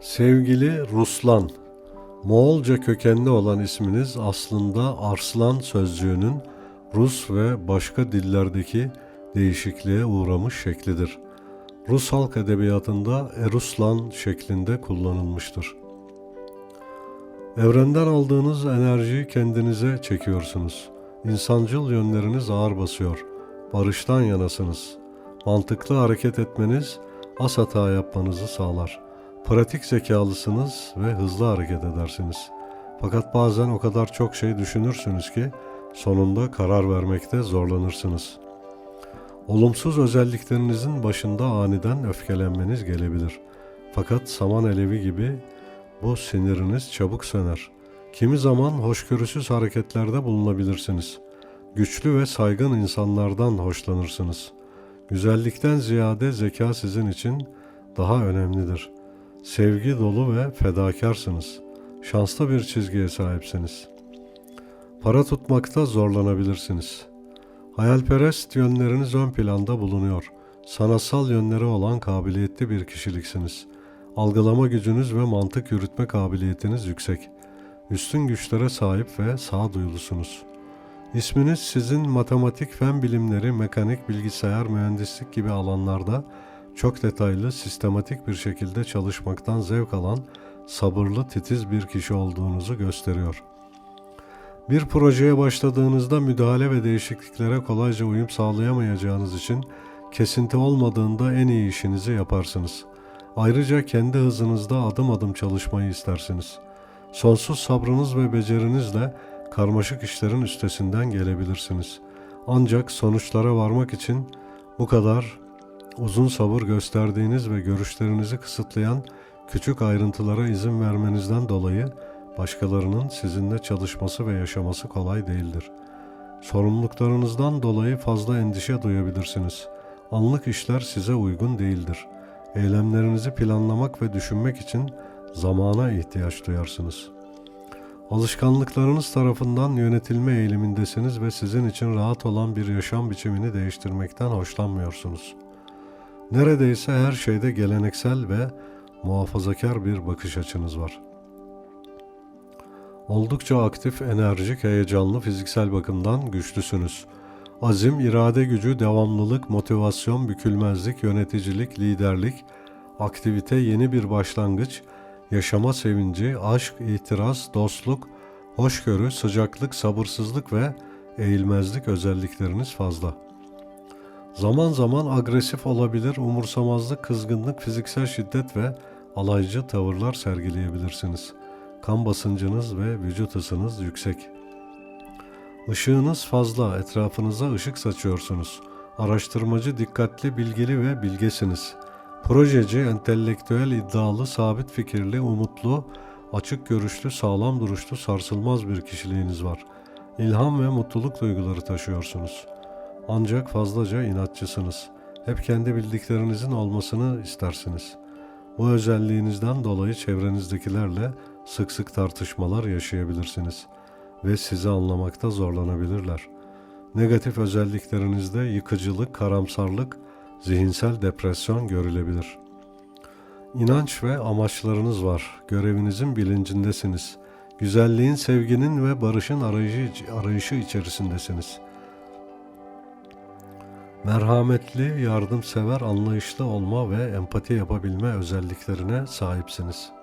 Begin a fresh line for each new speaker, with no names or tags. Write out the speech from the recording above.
Sevgili Ruslan, Moğolca kökenli olan isminiz aslında Arslan sözcüğünün Rus ve başka dillerdeki değişikliğe uğramış şeklidir. Rus halk edebiyatında Eruslan şeklinde kullanılmıştır. Evrenden aldığınız enerjiyi kendinize çekiyorsunuz. İnsancıl yönleriniz ağır basıyor. Barıştan yanasınız. Mantıklı hareket etmeniz az hata yapmanızı sağlar. Pratik zekalısınız ve hızlı hareket edersiniz. Fakat bazen o kadar çok şey düşünürsünüz ki sonunda karar vermekte zorlanırsınız. Olumsuz özelliklerinizin başında aniden öfkelenmeniz gelebilir. Fakat saman alevi gibi bu siniriniz çabuk söner. Kimi zaman hoşgörüsüz hareketlerde bulunabilirsiniz. Güçlü ve saygın insanlardan hoşlanırsınız. Güzellikten ziyade zeka sizin için daha önemlidir. Sevgi dolu ve fedakarsınız. Şanslı bir çizgiye sahipsiniz. Para tutmakta zorlanabilirsiniz. Hayalperest yönleriniz ön planda bulunuyor. Sanatsal yönleri olan kabiliyetli bir kişiliksiniz. Algılama gücünüz ve mantık yürütme kabiliyetiniz yüksek. Üstün güçlere sahip ve sağduyulusunuz. İsminiz sizin matematik, fen bilimleri, mekanik, bilgisayar, mühendislik gibi alanlarda çok detaylı, sistematik bir şekilde çalışmaktan zevk alan, sabırlı, titiz bir kişi olduğunuzu gösteriyor. Bir projeye başladığınızda müdahale ve değişikliklere kolayca uyum sağlayamayacağınız için kesinti olmadığında en iyi işinizi yaparsınız. Ayrıca kendi hızınızda adım adım çalışmayı istersiniz. Sonsuz sabrınız ve becerinizle karmaşık işlerin üstesinden gelebilirsiniz. Ancak sonuçlara varmak için bu kadar uzun sabır gösterdiğiniz ve görüşlerinizi kısıtlayan küçük ayrıntılara izin vermenizden dolayı başkalarının sizinle çalışması ve yaşaması kolay değildir. Sorumluluklarınızdan dolayı fazla endişe duyabilirsiniz. Anlık işler size uygun değildir. Eylemlerinizi planlamak ve düşünmek için zamana ihtiyaç duyarsınız. Alışkanlıklarınız tarafından yönetilme eğilimindesiniz ve sizin için rahat olan bir yaşam biçimini değiştirmekten hoşlanmıyorsunuz. Neredeyse her şeyde geleneksel ve muhafazakar bir bakış açınız var. Oldukça aktif, enerjik, heyecanlı, fiziksel bakımdan güçlüsünüz. Azim, irade gücü, devamlılık, motivasyon, bükülmezlik, yöneticilik, liderlik, aktivite, yeni bir başlangıç, yaşama sevinci, aşk, itiraz, dostluk, hoşgörü, sıcaklık, sabırsızlık ve eğilmezlik özellikleriniz fazla. Zaman zaman agresif olabilir, umursamazlık, kızgınlık, fiziksel şiddet ve alaycı tavırlar sergileyebilirsiniz. Kan basıncınız ve vücut ısınız yüksek. Işığınız fazla, etrafınıza ışık saçıyorsunuz. Araştırmacı, dikkatli, bilgili ve bilgesiniz. Projeci, entelektüel, iddialı, sabit fikirli, umutlu, açık görüşlü, sağlam duruşlu, sarsılmaz bir kişiliğiniz var. İlham ve mutluluk duyguları taşıyorsunuz. Ancak fazlaca inatçısınız. Hep kendi bildiklerinizin olmasını istersiniz. Bu özelliğinizden dolayı çevrenizdekilerle sık sık tartışmalar yaşayabilirsiniz ve sizi anlamakta zorlanabilirler. Negatif özelliklerinizde yıkıcılık, karamsarlık, zihinsel depresyon görülebilir. İnanç ve amaçlarınız var. Görevinizin bilincindesiniz. Güzelliğin, sevginin ve barışın arayışı, arayışı içerisindesiniz. Merhametli, yardımsever, anlayışlı olma ve empati yapabilme özelliklerine sahipsiniz.